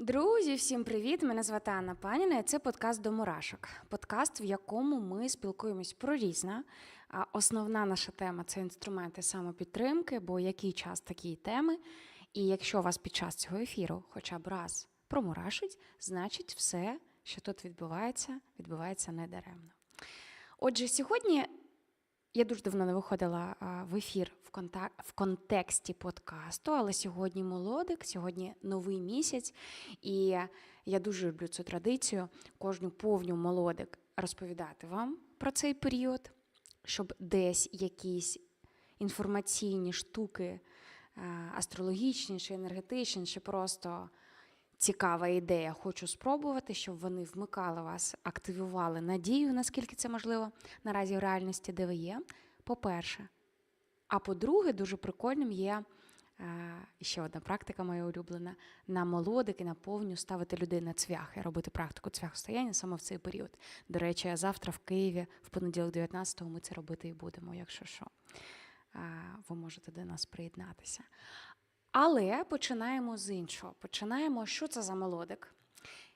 Друзі, всім привіт! Мене звати Анна Паніна. і Це подкаст до мурашок. Подкаст, в якому ми спілкуємось про різне. А основна наша тема це інструменти самопідтримки, бо який час такі теми. І якщо вас під час цього ефіру хоча б раз промурашить, значить все, що тут відбувається, відбувається недаремно. Отже, сьогодні я дуже давно не виходила в ефір в, контак... в контексті подкасту, але сьогодні молодик, сьогодні новий місяць, і я дуже люблю цю традицію кожну повню молодик розповідати вам про цей період, щоб десь якісь інформаційні штуки, астрологічні чи енергетичні, чи просто цікава ідея, хочу спробувати, щоб вони вмикали вас, активували надію, наскільки це можливо наразі в реальності, де ви є. По-перше. А по-друге, дуже прикольним є е, ще одна практика моя улюблена: на молодик і на повню ставити людей на цвяхи, робити практику цвяхостояння саме в цей період. До речі, завтра в Києві, в понеділок 19-го, ми це робити і будемо, якщо що. Е, ви можете до нас приєднатися. Але починаємо з іншого. Починаємо, що це за мелодик.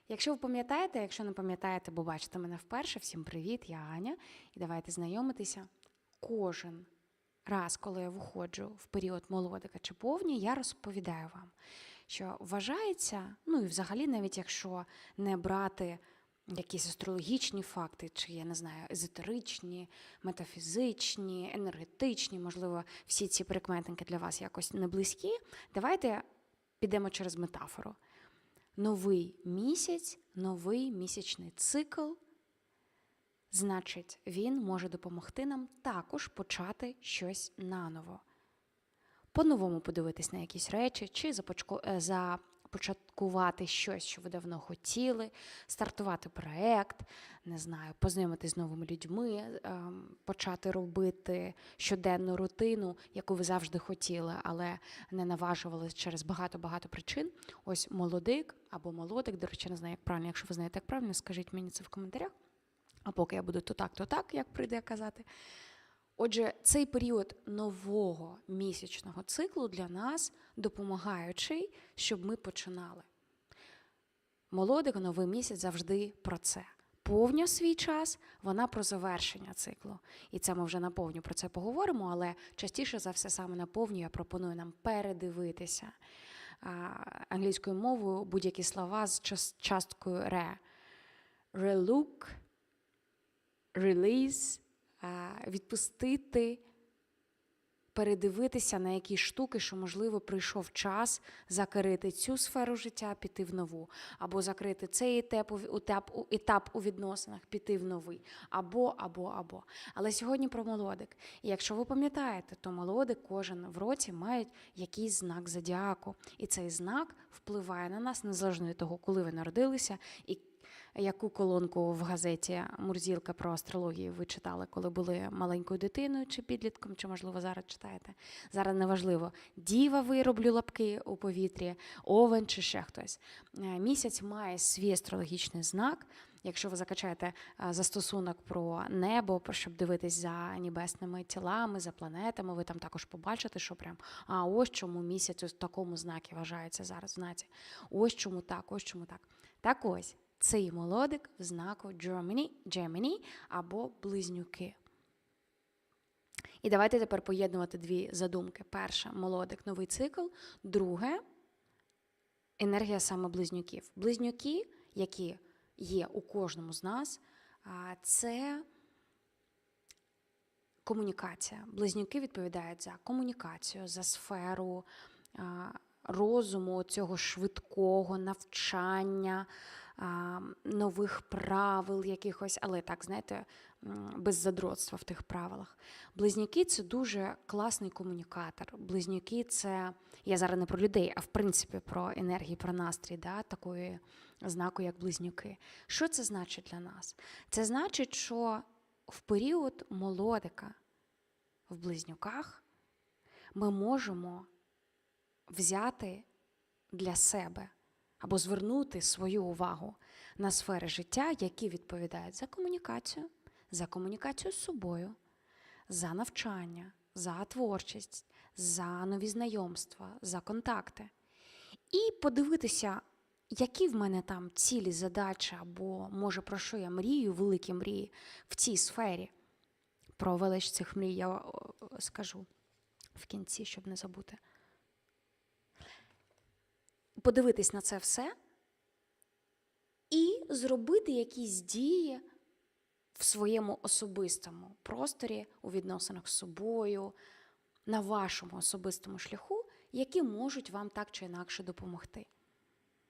Якщо ви пам'ятаєте, якщо не пам'ятаєте, бо бачите мене вперше, всім привіт, я Аня, і давайте знайомитися. Кожен раз, коли я виходжу в період молодика чи повні, я розповідаю вам, що вважається, ну і взагалі, навіть якщо не брати якісь астрологічні факти, чи я не знаю, езотеричні, метафізичні, енергетичні, можливо, всі ці прикметники для вас якось не близькі. Давайте підемо через метафору. Новий місяць, новий місячний цикл. Значить, він може допомогти нам також почати щось наново. По-новому подивитись на якісь речі, чи започко- е, започаткувати щось, що ви давно хотіли, стартувати проект, не знаю, познайомитись з новими людьми, ем, почати робити щоденну рутину, яку ви завжди хотіли, але не наважувалися через багато-багато причин. Ось молодик або молодик, до речі, не знаю, як правильно. Якщо ви знаєте, як правильно, скажіть мені це в коментарях. А поки я буду то так, то так, як прийде казати. Отже, цей період нового місячного циклу для нас допомагаючий, щоб ми починали. Молодик, новий місяць завжди про це. Повня свій час, вона про завершення циклу. І це ми вже на повню про це поговоримо, але частіше за все саме на повню я пропоную нам передивитися англійською мовою будь-які слова з часткою ре. Relook, реліз, відпустити, передивитися на якісь штуки, що, можливо, прийшов час закрити цю сферу життя, піти в нову, або закрити цей етап, етап, етап у відносинах, піти в новий, або, або, або. Але сьогодні про молодик. І якщо ви пам'ятаєте, то молодик кожен в році має якийсь знак зодіаку. І цей знак впливає на нас незалежно від того, коли ви народилися, і яку колонку в газеті Мурзілка про астрологію ви читали, коли були маленькою дитиною чи підлітком, чи, можливо, зараз читаєте. Зараз неважливо, діва вироблю лапки у повітрі, овен чи ще хтось. Е, Місяць має свій астрологічний знак. Якщо ви закачаєте е, застосунок про небо, про щоб дивитись за небесними тілами, за планетами, ви там також побачите, що прям а ось чому місяць у такому знакі вважається зараз в знаці. Ось чому так, ось чому так. Так ось цей молодик в знаку Germany, Gemini або близнюки. І давайте тепер поєднувати дві задумки. Перше молодик, новий цикл. Друге енергія саме близнюків. Близнюки, які є у кожному з нас, це комунікація. Близнюки відповідають за комунікацію, за сферу розуму, цього швидкого навчання, нових правил якихось, але так, знаєте, без задротства в тих правилах. Близнюки це дуже класний комунікатор. Близнюки це я зараз не про людей, а в принципі про енергії, про настрій, да, такої знаку, як близнюки. Що це значить для нас? Це значить, що в період молодика в близнюках ми можемо взяти для себе або звернути свою увагу на сфери життя, які відповідають за комунікацію, за комунікацію з собою, за навчання, за творчість, за нові знайомства, за контакти. І подивитися які в мене там цілі, задачі, або може про що я мрію, великі мрії в цій сфері. Про велич цих мрій я скажу в кінці, щоб не забути. Подивитись на це все і зробити якісь дії в своєму особистому просторі, у відносинах з собою, на вашому особистому шляху, які можуть вам так чи інакше допомогти.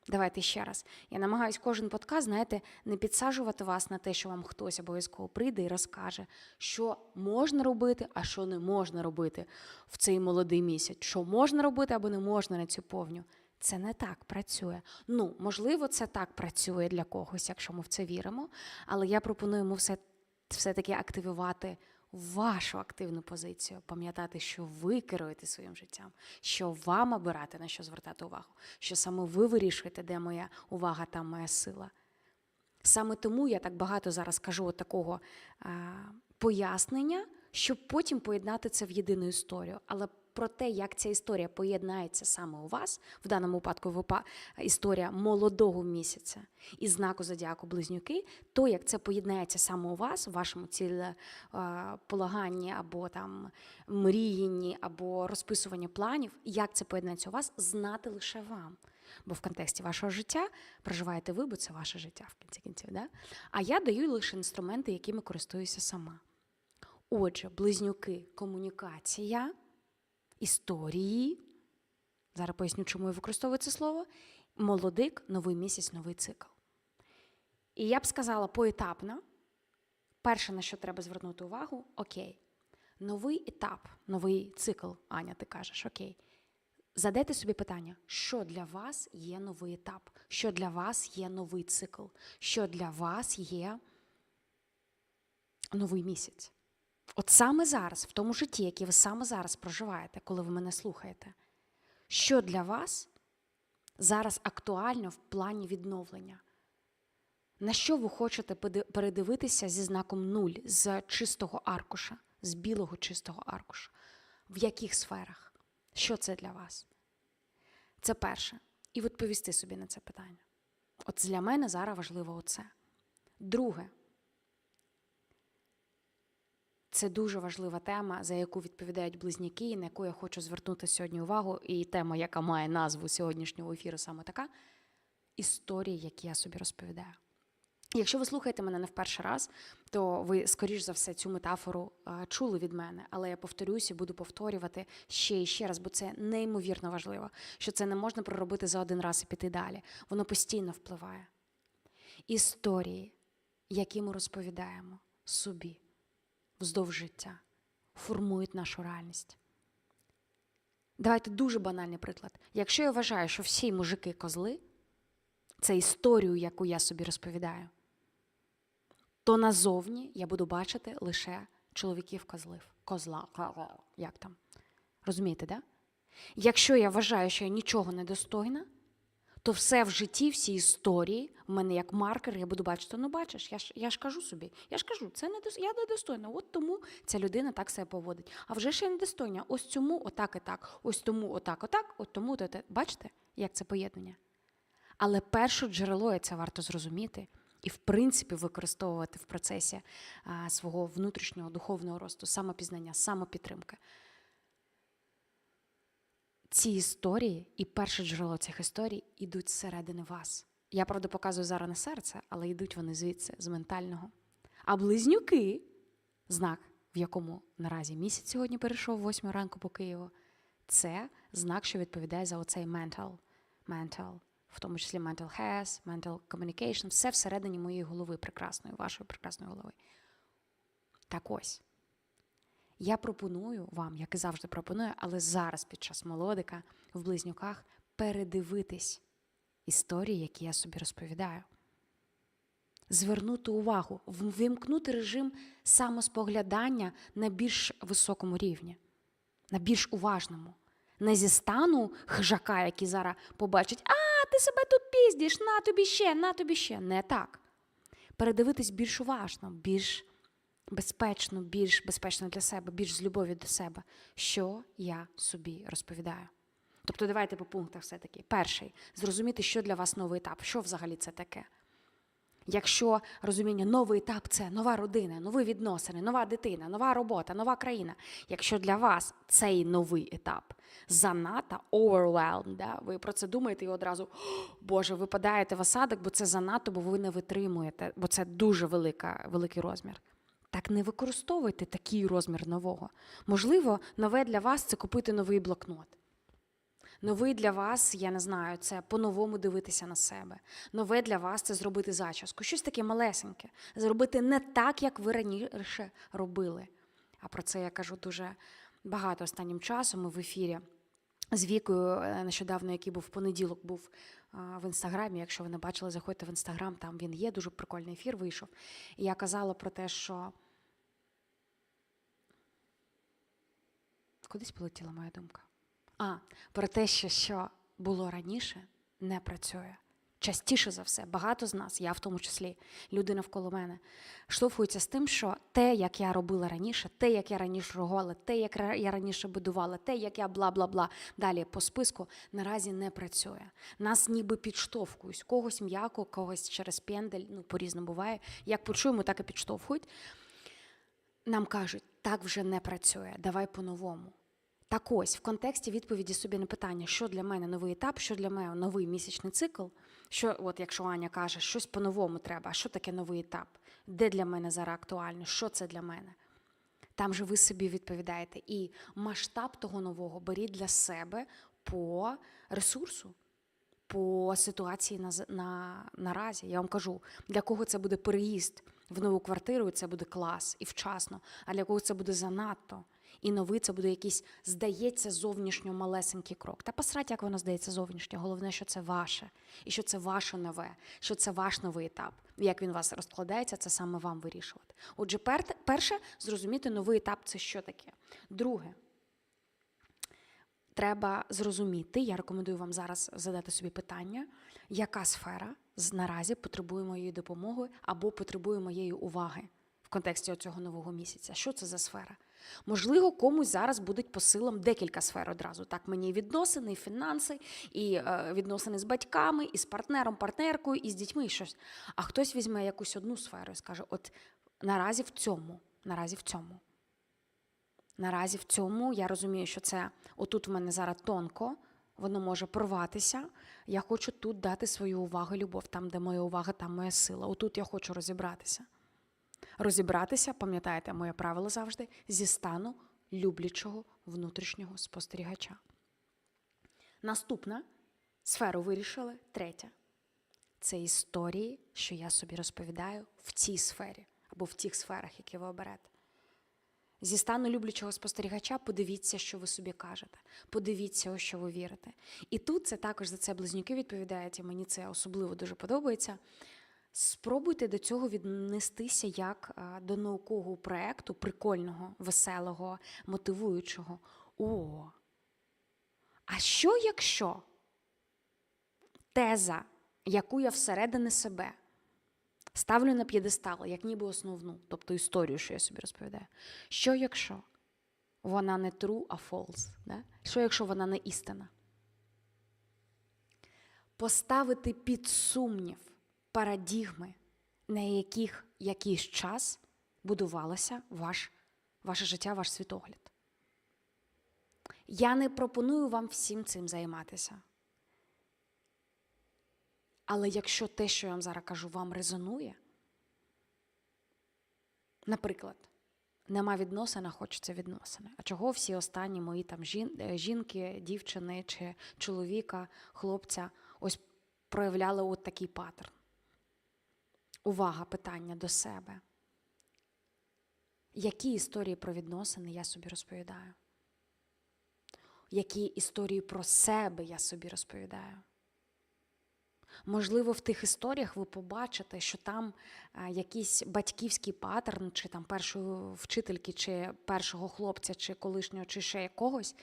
Давайте ще раз. Я намагаюсь кожен подкаст, знаєте, не підсаджувати вас на те, що вам хтось обов'язково прийде і розкаже, що можна робити, а що не можна робити в цей молодий місяць. Що можна робити або не можна на цю повню. Це не так працює. Ну, можливо, це так працює для когось, якщо ми в це віримо. Але я пропоную йому все, все-таки активувати вашу активну позицію, пам'ятати, що ви керуєте своїм життям, що вам обирати на що звертати увагу, що саме ви вирішуєте, де моя увага, там моя сила. Саме тому я так багато зараз кажу от такого а, пояснення, щоб потім поєднати це в єдину історію. Але про те, як ця історія поєднається саме у вас, в даному випадку випа- історія молодого місяця і знаку зодіаку близнюки, то як це поєднається саме у вас, в вашому цілеполаганні або там мріянні, або розписуванні планів, як це поєднається у вас, знати лише вам. Бо в контексті вашого життя проживаєте ви, бо це ваше життя в кінці кінців. Да? А я даю лише інструменти, якими користуюся сама. Отже, близнюки комунікація, історії. Зараз поясню, чому я використовую це слово. Молодик, новий місяць, новий цикл. І я б сказала поетапно. Перше, на що треба звернути увагу, окей. Новий етап, новий цикл, Аня, ти кажеш, окей. Задайте собі питання, що для вас є новий етап, що для вас є новий цикл, що для вас є новий місяць. От саме зараз, в тому житті, яке ви саме зараз проживаєте, коли ви мене слухаєте, що для вас зараз актуально в плані відновлення? На що ви хочете передивитися зі знаком нуль, з чистого аркуша, з білого чистого аркуша? В яких сферах? Що це для вас? Це перше. І відповісти собі на це питання. От для мене зараз важливо оце. Друге, це дуже важлива тема, за яку відповідають близнюки, і на яку я хочу звернути сьогодні увагу. І тема, яка має назву сьогоднішнього ефіру, саме така історії, які я собі розповідаю. Якщо ви слухаєте мене не в перший раз, то ви, скоріш за все, цю метафору а, чули від мене, але я повторюсь і буду повторювати ще і ще раз, бо це неймовірно важливо, що це не можна проробити за один раз і піти далі. Воно постійно впливає. Історії, які ми розповідаємо собі вздовж життя, формують нашу реальність. Давайте дуже банальний приклад. Якщо я вважаю, що всі мужики козли, це історію, яку я собі розповідаю, то назовні я буду бачити лише чоловіків козлив. Козла, як там. Розумієте, да? Якщо я вважаю, що я нічого не достойна, то все в житті, всі історії, в мене як маркер, я буду бачити, ну бачиш, я ж, я ж кажу собі, я ж кажу, це не я недостойна, от тому ця людина так себе поводить. А вже ж я недостойна, ось цьому отак і так, ось тому отак, отак, от тому то те. Бачите, як це поєднання? Але перше джерело, і це варто зрозуміти, і в принципі використовувати в процесі а, свого внутрішнього духовного росту, самопізнання, самопідтримки. Ці історії і перше джерело цих історій ідуть зсередини вас. Я, правда, показую зараз на серце, але йдуть вони звідси, з ментального. А близнюки, знак, в якому наразі місяць сьогодні перейшов 8 ранку по Києву, це знак, що відповідає за оцей mental, mental, в тому числі mental health, mental communication, все всередині моєї голови прекрасної, вашої прекрасної голови. Так ось. Я пропоную вам, як і завжди пропоную, але зараз під час молодика в близнюках передивитись історії, які я собі розповідаю. Звернути увагу, вимкнути режим самоспоглядання на більш високому рівні, на більш уважному. Не зі стану хижака, який зараз побачить, а ти себе тут піздіш, на тобі ще, на тобі ще. Не так. Передивитись більш уважно, більш безпечно, більш безпечно для себе, більш з любов'ю до себе, що я собі розповідаю. Тобто давайте по пунктах все-таки. Перший зрозуміти, що для вас новий етап, що взагалі це таке. Якщо розуміння, новий етап це нова родина, нові відносини, нова дитина, нова робота, нова країна. Якщо для вас цей новий етап занадто overwhelmed, да, ви про це думаєте і одразу, Боже, ви падаєте в осадок, бо це занадто, бо ви не витримуєте, бо це дуже велика, великий розмір. Так не використовуйте такий розмір нового. Можливо, нове для вас це купити новий блокнот. Новий для вас, я не знаю, це по-новому дивитися на себе. Нове для вас це зробити зачіску. Щось таке малесеньке. Зробити не так, як ви раніше робили. А про це я кажу дуже багато останнім часом. Ми в ефірі з Вікою, е, нещодавно, який був понеділок, був в інстаграмі. Якщо ви не бачили, заходьте в інстаграм, там він є, дуже прикольний ефір вийшов. І я казала про те, що. Кудись полетіла моя думка. А, про те, що, що було раніше, не працює. Частіше за все, багато з нас, я в тому числі, люди навколо мене, штовхуються з тим, що те, як я робила раніше, те, як я раніше рогала, те, як я раніше будувала, те, як я бла бла бла далі по списку, наразі не працює. Нас ніби підштовхують. Когось м'яко, когось через пендель, ну по-різному буває. Як почуємо, так і підштовхують. Нам кажуть, так вже не працює, давай по-новому. Так ось, в контексті відповіді собі на питання, що для мене новий етап, що для мене новий місячний цикл, що, от якщо Аня каже, щось по-новому треба, а що таке новий етап? Де для мене зараз актуально? Що це для мене? Там же ви собі відповідаєте. І масштаб того нового беріть для себе по ресурсу, по ситуації на, на, наразі. Я вам кажу, для кого це буде переїзд в нову квартиру, це буде клас і вчасно, а для кого це буде занадто. І новий це буде якийсь, здається, зовнішньо малесенький крок. Та посрать, як воно здається зовнішньо. Головне, що це ваше, і що це ваше нове, що це ваш новий етап. Як він у вас розкладається, це саме вам вирішувати. Отже, перше, зрозуміти новий етап це що таке. Друге, треба зрозуміти, я рекомендую вам зараз задати собі питання, яка сфера наразі потребує моєї допомоги або потребує моєї уваги в контексті цього нового місяця. Що це за сфера? Можливо, комусь зараз будуть по силам декілька сфер одразу. Так, мені і відносини, і фінанси, і е, відносини з батьками, і з партнером, партнеркою, і з дітьми, і щось. А хтось візьме якусь одну сферу і скаже: от наразі в цьому, наразі в цьому. Наразі в цьому я розумію, що це отут в мене зараз тонко, воно може порватися. Я хочу тут дати свою увагу, любов, там, де моя увага, там моя сила. Отут я хочу розібратися. Розібратися, пам'ятаєте, моє правило завжди, зі стану люблячого внутрішнього спостерігача. Наступна сферу вирішили. Третя. Це історії, що я собі розповідаю в цій сфері або в тих сферах, які ви оберете. Зі стану люблячого спостерігача подивіться, що ви собі кажете. Подивіться, у що ви вірите. І тут це також за це близнюки відповідають, і мені це особливо дуже подобається. Спробуйте до цього віднестися як до наукового проєкту, прикольного, веселого, мотивуючого. О! А що якщо теза, яку я всередині себе ставлю на п'єдестал, як ніби основну, тобто історію, що я собі розповідаю. Що якщо вона не true, а false? Да? Що якщо вона не істина? Поставити під сумнів парадігми, на яких якийсь час будувалося ваш, ваше життя, ваш світогляд. Я не пропоную вам всім цим займатися. Але якщо те, що я вам зараз кажу, вам резонує, наприклад, нема відносин, а хочеться відносини. А чого всі останні мої там е, жінки, дівчини чи чоловіка, хлопця ось проявляли от такий паттерн? Увага, питання до себе. Які історії про відносини я собі розповідаю? Які історії про себе я собі розповідаю? Можливо, в тих історіях ви побачите, що там якийсь батьківський паттерн, чи там першої вчительки, чи першого хлопця, чи колишнього, чи ще якогось,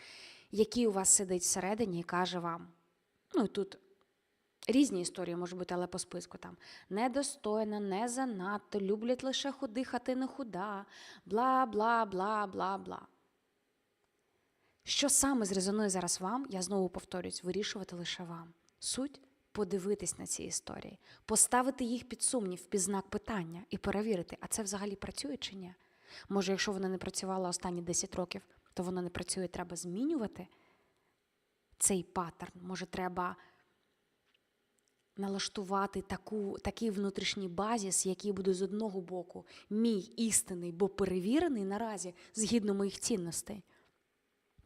який у вас сидить всередині і каже вам: ну і тут різні історії можуть бути, але по списку там недостойна, не занадто, люблять лише худих, а не худа, бла, бла, бла, бла, бла. Що саме зрезонує зараз вам, я знову повторюсь, вирішувати лише вам. Суть подивитись на ці історії, поставити їх під сумнів, під знак питання і перевірити, а це взагалі працює чи ні. Може, якщо вона не працювала останні 10 років, то вона не працює, треба змінювати цей паттерн. Може, треба налаштувати таку, такий внутрішній базіс, який буде з одного боку мій істинний, бо перевірений наразі згідно моїх цінностей.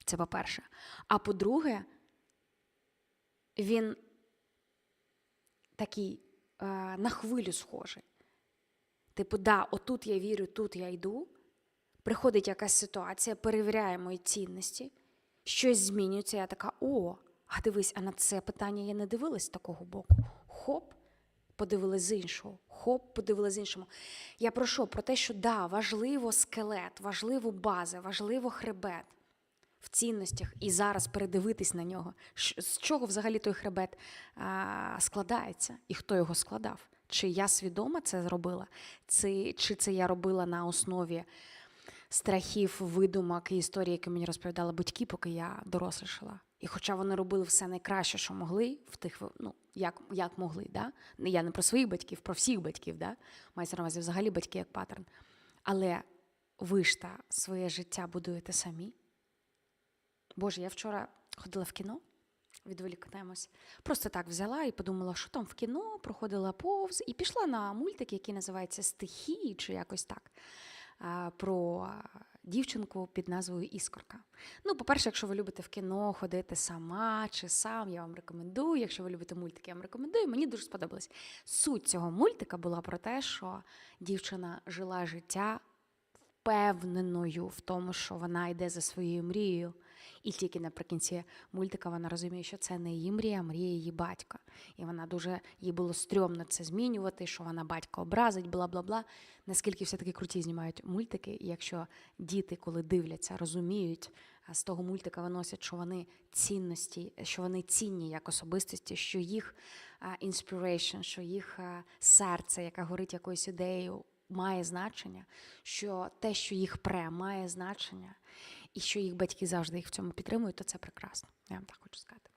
Це по-перше. А по-друге, він такий е, на хвилю схожий. Типу, да, отут я вірю, тут я йду. Приходить якась ситуація, перевіряє мої цінності, щось змінюється. Я така: о, а дивись, а на це питання я не дивилась з такого боку. Хоп, подивилась з іншого. Хоп, подивилась з іншого. Я про що? Про те, що да, важливо скелет, важливо база, важливо хребет в цінностях і зараз передивитись на нього. З чого взагалі той хребет а, складається і хто його складав? Чи я свідомо це зробила? Це, чи це я робила на основі страхів, видумок і історії, які мені розповідали батьки, поки я дорослішала? І хоча вони робили все найкраще, що могли, в тих ну, як, як могли, да? Я не про своїх батьків, про всіх батьків, да? мається на увазі взагалі батьки як паттерн. Але ви ж та своє життя будуєте самі. Боже, я вчора ходила в кіно, відволікаємось. Просто так взяла і подумала, що там в кіно, проходила повз, і пішла на мультик, який називається Стихії, чи якось так. А, Про дівчинку під назвою Іскорка. Ну, по-перше, якщо ви любите в кіно ходити сама чи сам, я вам рекомендую. Якщо ви любите мультики, я вам рекомендую. Мені дуже сподобалось. Суть цього мультика була про те, що дівчина жила життя впевненою в тому, що вона йде за своєю мрією. І тільки наприкінці мультика вона розуміє, що це не її мрія, а мрія її батька. І вона дуже їй було стрьомно це змінювати, що вона батька образить, бла бла бла. Наскільки все таки круті знімають мультики, якщо діти, коли дивляться, розуміють, а з того мультика виносять, що вони цінності, що вони цінні як особистості, що їх інспірейшн, що їх серце, яке горить якоюсь ідеєю, має значення, що те, що їх пре, має значення, і що їх батьки завжди їх в цьому підтримують, то це прекрасно. Я вам так хочу сказати.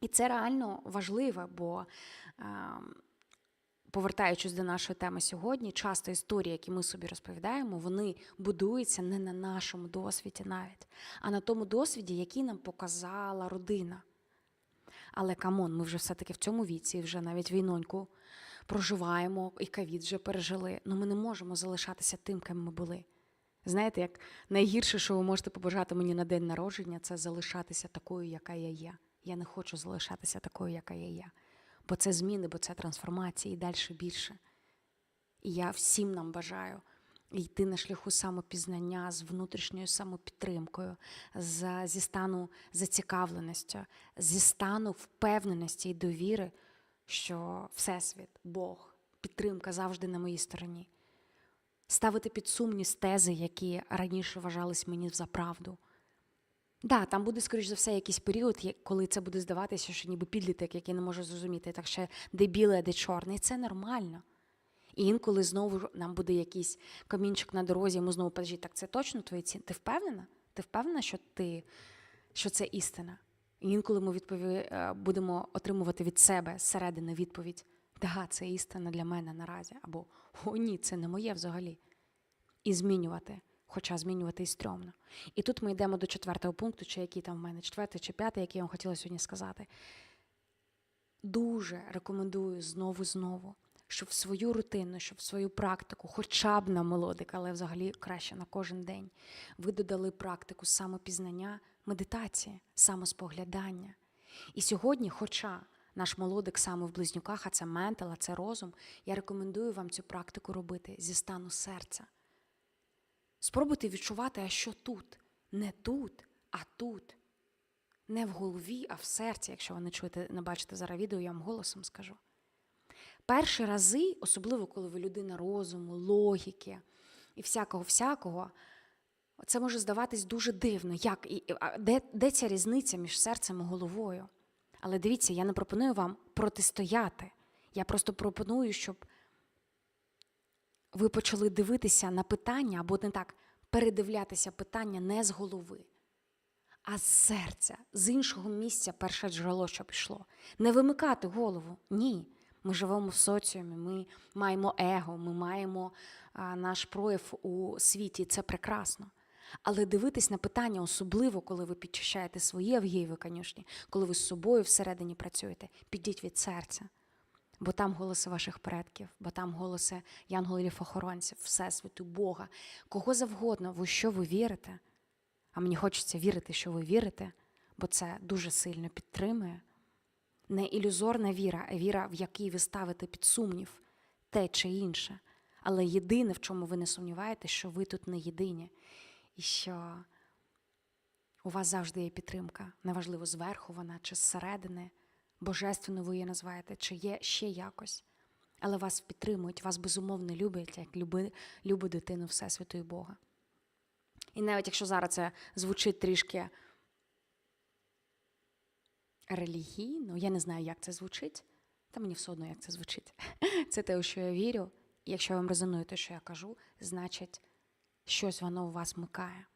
І це реально важливо, бо ем, повертаючись до нашої теми сьогодні, часто історії, які ми собі розповідаємо, вони будуються не на нашому досвіді навіть, а на тому досвіді, який нам показала родина. Але камон, ми вже все-таки в цьому віці, вже навіть війноньку проживаємо, і ковід вже пережили. Ну ми не можемо залишатися тим, ким ми були. Знаєте, як найгірше, що ви можете побажати мені на день народження, це залишатися такою, яка я є. Я не хочу залишатися такою, яка я є. Бо це зміни, бо це трансформації і далі більше. І я всім нам бажаю йти на шляху самопізнання з внутрішньою самопідтримкою, з, зі стану зацікавленості, зі стану впевненості і довіри, що Всесвіт, Бог, підтримка завжди на моїй стороні. Ставити під сумнів тези, які раніше вважались мені за правду. Да, там буде, скоріш за все, якийсь період, коли це буде здаватися, що ніби підліток, який не може зрозуміти, так ще де біле, де чорне. І це нормально. І інколи знову нам буде якийсь камінчик на дорозі, ми знову подожди, так це точно твої ці. Ти впевнена? Ти впевнена, що ти що це істина? І інколи ми відпові... е, будемо отримувати від себе зсередини відповідь: да, це істина для мене наразі, або о, ні, це не моє взагалі. І змінювати, хоча змінювати і стрьомно. І тут ми йдемо до четвертого пункту, чи який там в мене, четвертий чи п'ятий, який я вам хотіла сьогодні сказати. Дуже рекомендую знову знову, щоб в свою рутину, щоб в свою практику, хоча б на мелодик, але взагалі краще на кожен день, ви додали практику самопізнання, медитації, самоспоглядання. І сьогодні, хоча наш молодик саме в близнюках, а це ментал, а це розум, я рекомендую вам цю практику робити зі стану серця. Спробуйте відчувати, а що тут, не тут, а тут. Не в голові, а в серці, якщо ви не чуєте, не бачите зараз відео, я вам голосом скажу. Перші рази, особливо коли ви людина розуму, логіки і всякого-всякого, це може здаватись дуже дивно. Як, і, де, де ця різниця між серцем і головою? Але дивіться, я не пропоную вам протистояти. Я просто пропоную, щоб ви почали дивитися на питання, або не так, передивлятися питання не з голови, а з серця, з іншого місця перше джерело, що пішло. Не вимикати голову. Ні. Ми живемо в соціумі, ми маємо его, ми маємо наш прояв у світі. Це прекрасно. Але дивитись на питання, особливо коли ви підчищаєте свої авгієві конюшні, коли ви з собою всередині працюєте, підіть від серця. Бо там голоси ваших предків, бо там голоси янголів-охоронців, Всесвіту, Бога, кого завгодно, в що ви вірите. А мені хочеться вірити, що ви вірите, бо це дуже сильно підтримує. Не ілюзорна віра, а віра, в якій ви ставите під сумнів те чи інше. Але єдине, в чому ви не сумніваєте, що ви тут не єдині, і що у вас завжди є підтримка, неважливо, зверху вона чи зсередини, божественно ви її називаєте, чи є ще якось. Але вас підтримують, вас безумовно люблять, як люби, любить дитину Всесвіту і Бога. І навіть якщо зараз це звучить трішки релігійно, я не знаю, як це звучить, та мені все одно, як це звучить. Це те, у що я вірю. І якщо вам резонує те, що я кажу, значить, щось воно у вас вмикає.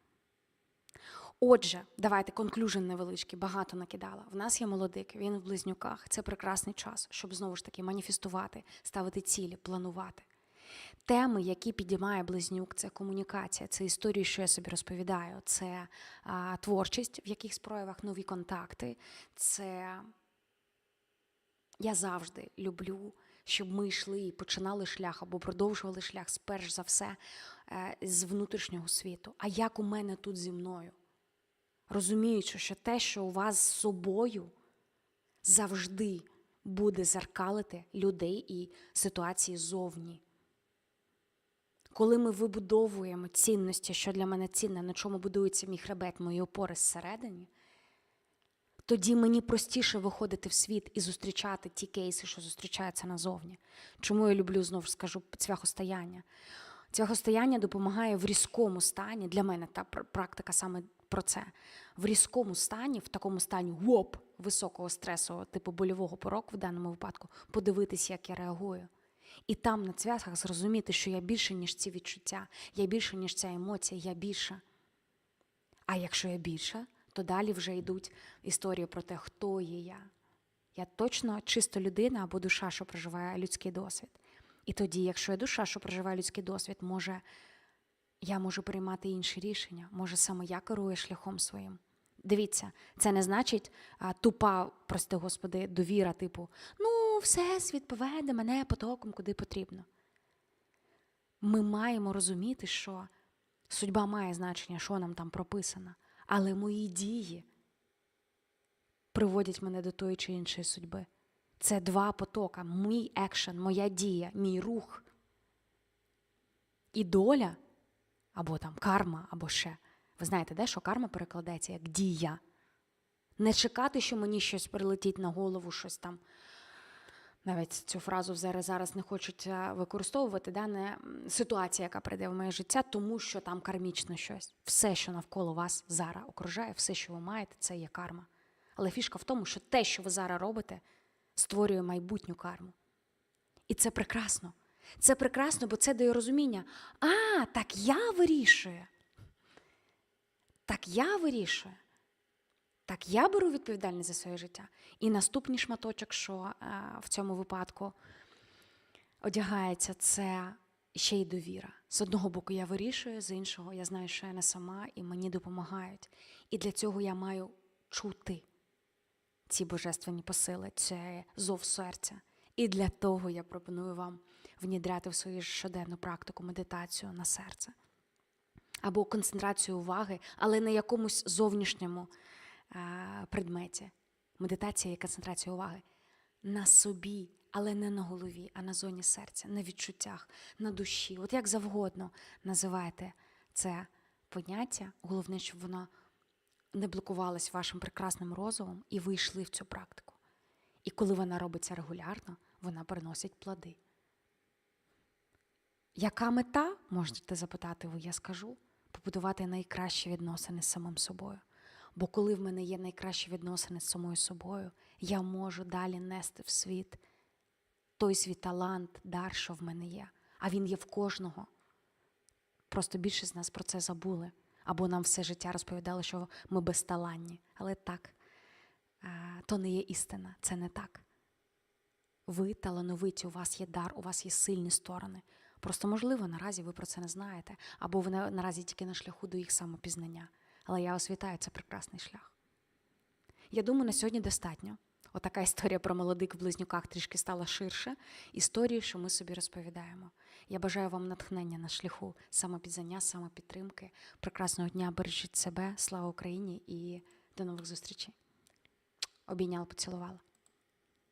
Отже, давайте конклюжен невеличкий, багато накидала. В нас є молодик, він в близнюках. Це прекрасний час, щоб знову ж таки маніфестувати, ставити цілі, планувати. Теми, які підіймає близнюк, це комунікація, це історії, що я собі розповідаю, це а, творчість в якихось проявах, нові контакти. Це я завжди люблю, щоб ми йшли і починали шлях або продовжували шлях сперш за все е, з внутрішнього світу. А як у мене тут зі мною? Розуміючи, що те, що у вас з собою завжди буде зеркалити людей і ситуації зовні. Коли ми вибудовуємо цінності, що для мене цінне, на чому будується мій хребет, мої опори зсередині, тоді мені простіше виходити в світ і зустрічати ті кейси, що зустрічаються назовні. Чому я люблю, знову скажу, цвяхостояння. Цвяхостояння допомагає в різкому стані, для мене та практика саме про це. В різкому стані, в такому стані воп, високого стресу, типу больового пороку в даному випадку, подивитись, як я реагую. І там на цвяхах зрозуміти, що я більше, ніж ці відчуття, я більше, ніж ця емоція, я більше. А якщо я більша, то далі вже йдуть історії про те, хто є я. Я точно чисто людина або душа, що проживає людський досвід. І тоді, якщо я душа, що проживає людський досвід, може я можу приймати інші рішення, може саме я керую шляхом своїм. Дивіться, це не значить а, тупа, прости господи, довіра, типу, ну, всесвіт поведе мене потоком, куди потрібно. Ми маємо розуміти, що судьба має значення, що нам там прописано, але мої дії приводять мене до тої чи іншої судьби. Це два потока: мій екшен, моя дія, мій рух. І доля, або там карма, або ще. Ви знаєте, де що карма перекладається як дія. Не чекати, що мені щось прилетить на голову, щось там. Навіть цю фразу зараз зараз не хочуть е, використовувати, да, не ситуація, яка прийде в моє життя, тому що там кармічно щось. Все, що навколо вас зараз окружає, все, що ви маєте, це є карма. Але фішка в тому, що те, що ви зараз робите, створює майбутню карму. І це прекрасно. Це прекрасно, бо це дає розуміння. А, так я вирішую. Так я вирішую. Так я беру відповідальність за своє життя. І наступний шматочок, що е, в цьому випадку одягається, це ще й довіра. З одного боку, я вирішую, з іншого я знаю, що я не сама, і мені допомагають. І для цього я маю чути ці божественні посили, це зов серця. І для того я пропоную вам внідряти в свою щоденну практику медитацію на серце або концентрацію уваги, але на якомусь зовнішньому предметі. Медитація є концентрація уваги на собі, але не на голові, а на зоні серця, на відчуттях, на душі. От як завгодно називайте це поняття. Головне, щоб воно не блокувалось вашим прекрасним розумом, і ви йшли в цю практику. І коли вона робиться регулярно, вона приносить плоди. Яка мета, можете запитати ви, я скажу, побудувати найкращі відносини з самим собою. Бо коли в мене є найкращі відносини з самою собою, я можу далі нести в світ той свій талант, дар, що в мене є. А він є в кожного. Просто більшість з нас про це забули. Або нам все життя розповідали, що ми безталанні. Але так, е, то не є істина, це не так. Ви талановиті, у вас є дар, у вас є сильні сторони. Просто, можливо, наразі ви про це не знаєте, або ви наразі тільки на шляху до їх самопізнання. Але я вас вітаю, це прекрасний шлях. Я думаю, на сьогодні достатньо. Отака історія про молодик в близнюках трішки стала ширше. Історії, що ми собі розповідаємо. Я бажаю вам натхнення на шляху самопізнання, самопідтримки. Прекрасного дня, бережіть себе, слава Україні і до нових зустрічей. Обійняла, поцілувала.